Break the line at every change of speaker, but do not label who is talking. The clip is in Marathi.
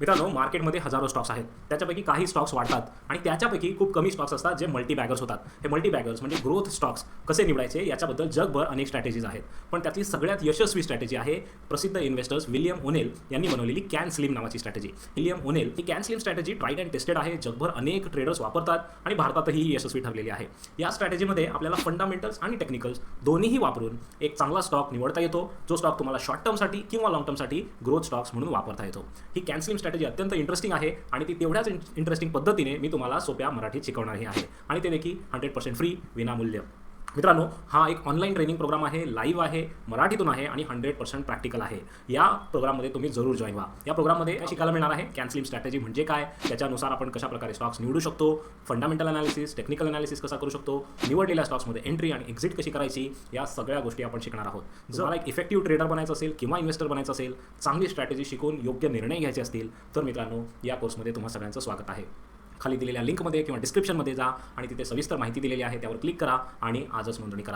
मित्रांनो मार्केटमध्ये हजारो स्टॉक्स आहेत. त्याच्यापैकी काही स्टॉक्स वाढतात आणि त्याच्यापैकी खूप कमी स्टॉक्स असतात जे मल्टी बॅगर्स होतात. हे मल्टी बॅगर्स म्हणजे ग्रोथ स्टॉक्स कसे निवडायचे याच्याबद्दल जगभर अनेक स्ट्रॅटेजीज आहेत. पण त्यातली सगळ्यात यशस्वी स्ट्रॅटेजी आहे प्रसिद्ध इन्व्हेस्टर्स विलियम ओनेल यांनी बनवलेली कॅन स्लिम नावाची strategy William O'Neil he CAN SLIM strategy tried and tested आहे. जगभर अनेक ट्रेडर्स वापरतात आणि भारतातही यशस्वी ठरलेली आहे. या स्ट्रॅटेजीमध्ये आपल्याला फंडामेंटल्स आणि टेक्निकल्स दोन्हीही वापरून एक चांगला स्टॉक निवडता येतो. जो स्टॉक तुम्हाला शॉर्ट टर्मसाठी किंवा लॉंग टर्मसाठी ग्रोथ स्टॉक्स म्हणून वापरता येतो. ही कॅन स्लिम स्ट्रॅटेजी अत्यंत इंटरेस्टिंग आहे आणि ती तेवढ्याच इंटरेस्टिंग पद्धतीने मी तुम्हाला सोप्या मराठीत शिकवणारही आहे. आणि ते देखील हंड्रेड पर्सेंट फ्री विनामूल्य. मित्रांनो हा एक ऑनलाईन ट्रेनिंग प्रोग्राम आहे लाईव्ह आहे मराठीतून आहे आणि हंड्रेड पर्सेंट प्रॅक्टिकल आहे. या प्रोग्राममध्ये तुम्ही जरूर जॉईन व्हा. या प्रोग्राममध्ये शिकायला मिळणार आहे? कॅन्सलिंग स्ट्रॅटेजी म्हणजे काय? त्याच्यानुसार आपण कशा प्रकारे स्टॉक्स निवडू शकतो? फंडामेंटल अनालिसिस टेक्निकल अनालिसिस कसा करू शकतो? निवडलेल्या स्टॉक्समध्ये एंट्री आणि एक्झिट कशी करायची? या सगळ्या गोष्टी आपण शिकणार आहोत. जर एक इफेक्टिव्ह ट्रेडर बनायचं असेल किंवा इन्व्हेस्टर बनायचं असेल चांगली स्ट्रॅटेजी शिकून योग्य निर्णय घ्यायचे असतील तर मित्रांनो या कोर्समध्ये तुम्हा सगळ्यांचं स्वागत आहे. खाली दिलेल्या लिंकमध्ये किंवा डिस्क्रिप्शनमध्ये जा आणि तिथे सविस्तर माहिती दिलेली आहे त्यावर क्लिक करा आणि आजच नोंदणी करा.